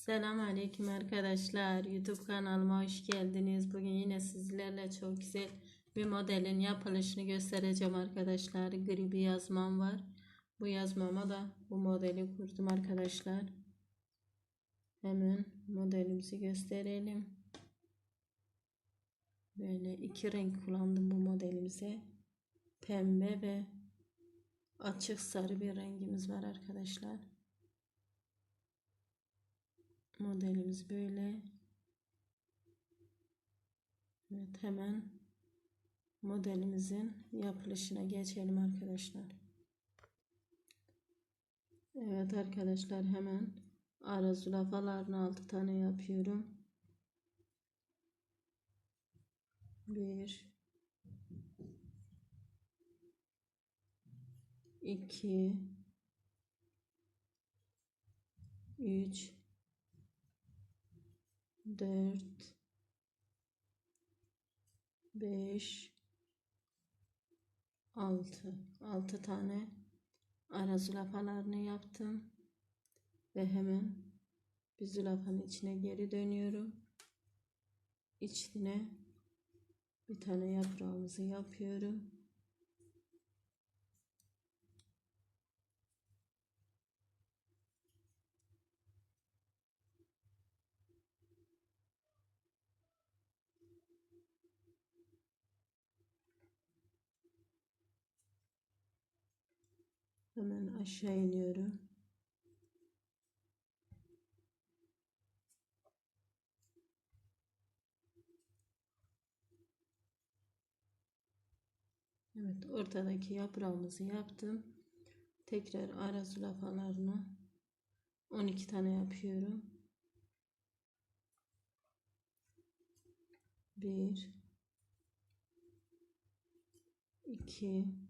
Selam aleyküm arkadaşlar. YouTube kanalıma hoş geldiniz. Bugün yine sizlerle çok güzel bir modelin yapılışını göstereceğim arkadaşlar. Gri bir yazmam var. Bu yazmama da bu modeli kurdum arkadaşlar. Hemen modelimizi gösterelim. Böyle iki renk kullandım bu modelimize. Pembe ve açık sarı bir rengimiz var arkadaşlar. Modelimiz böyle. Evet hemen modelimizin yapılışına geçelim arkadaşlar. Evet arkadaşlar hemen ara zülafalarını 6 tane yapıyorum. 1 2 3 4 5 6 6 tane ara zülafalarını yaptım ve hemen bir zülafanın içine geri dönüyorum. İçine bir tane yaprağımızı yapıyorum Hemen aşağı iniyorum. Evet ortadaki yaprağımızı yaptım. Tekrar ara zülafalarını 12 tane yapıyorum. 1 2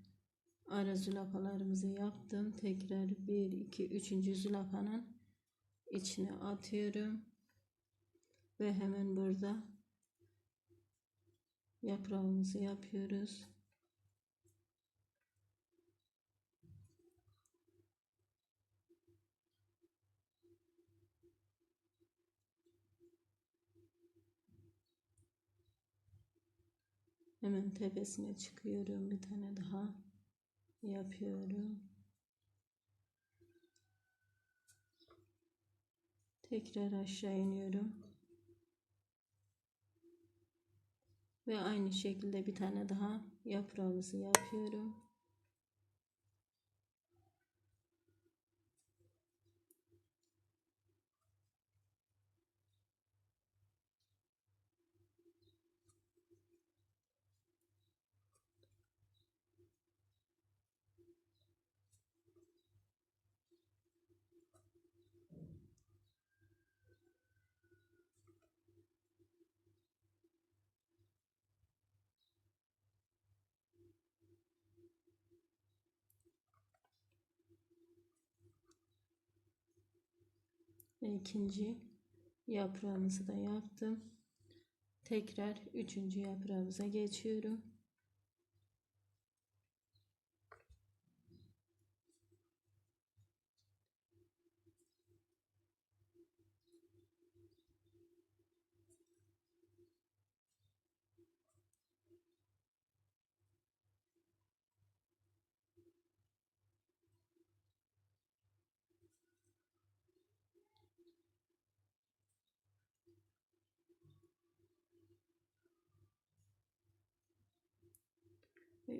ara zülafalarımızı yaptım. Tekrar 1 2 3. zülafanın içine atıyorum. Ve hemen burada yaprağımızı yapıyoruz. Hemen tepesine çıkıyorum bir tane daha yapıyorum. Tekrar aşağı iniyorum. Ve aynı şekilde bir tane daha yaprağımızı yapıyorum. Ve ikinci yaprağımızı da yaptım. Tekrar üçüncü yaprağımıza geçiyorum.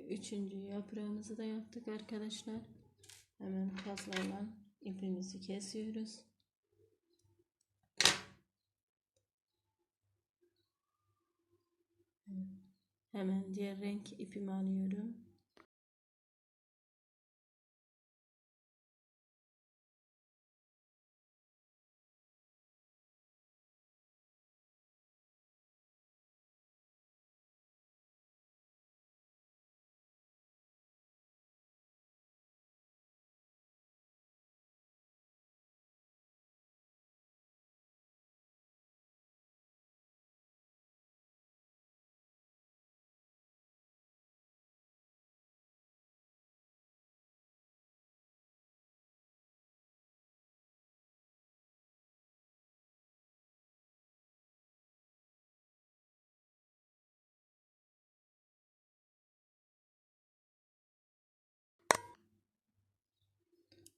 Üçüncü yaprağımızı da yaptık arkadaşlar. Hemen fazla ipimizi kesiyoruz. Hemen diğer renk ipimi alıyorum.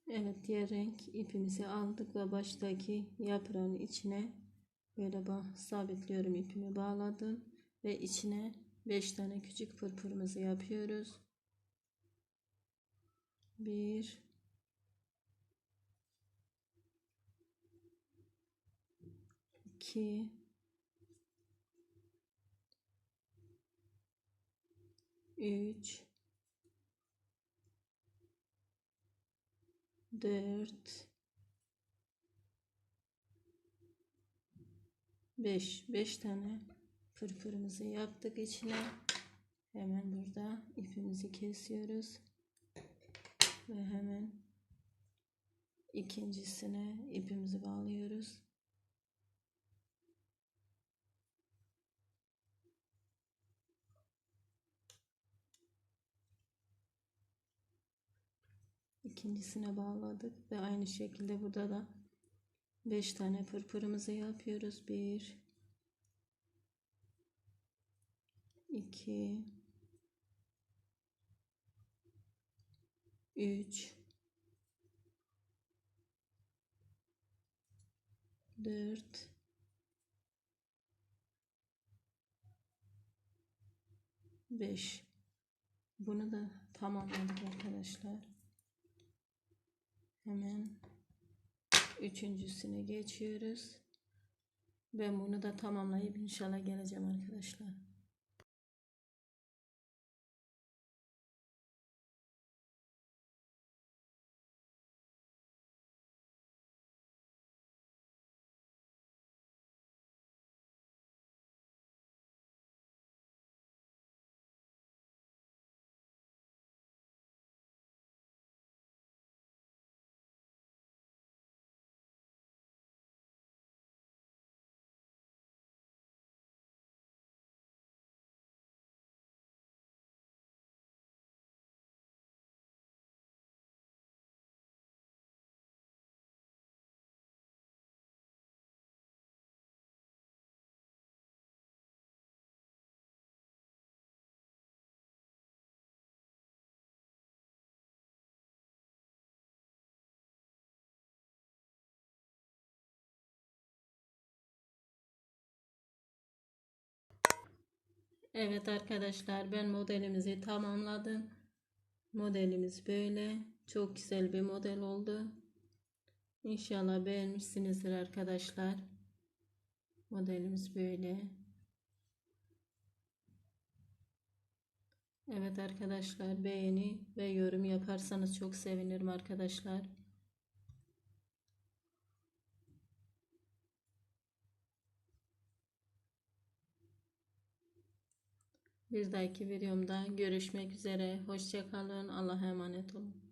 Evet diğer renk ipimizi aldık ve baştaki yaprağın içine böyle sabitliyorum ipimi bağladım ve içine 5 tane küçük pırpırımızı yapıyoruz. 1 2 3 4 5 5 tane fırfırımızı yaptık içine. Hemen burada ipimizi kesiyoruz. Ve hemen ikincisine ipimizi bağlıyoruz ikincisine bağladık ve aynı şekilde burada da 5 tane pırpırımızı yapıyoruz. 1 2 3 4 5 Bunu da tamamladık arkadaşlar. Hemen üçüncüsüne geçiyoruz. Ben bunu da tamamlayıp inşallah geleceğim arkadaşlar. Evet arkadaşlar ben modelimizi tamamladım. Modelimiz böyle. Çok güzel bir model oldu. İnşallah beğenmişsinizdir arkadaşlar. Modelimiz böyle. Evet arkadaşlar beğeni ve yorum yaparsanız çok sevinirim arkadaşlar. Bir dahaki videomda görüşmek üzere. Hoşçakalın. Allah'a emanet olun.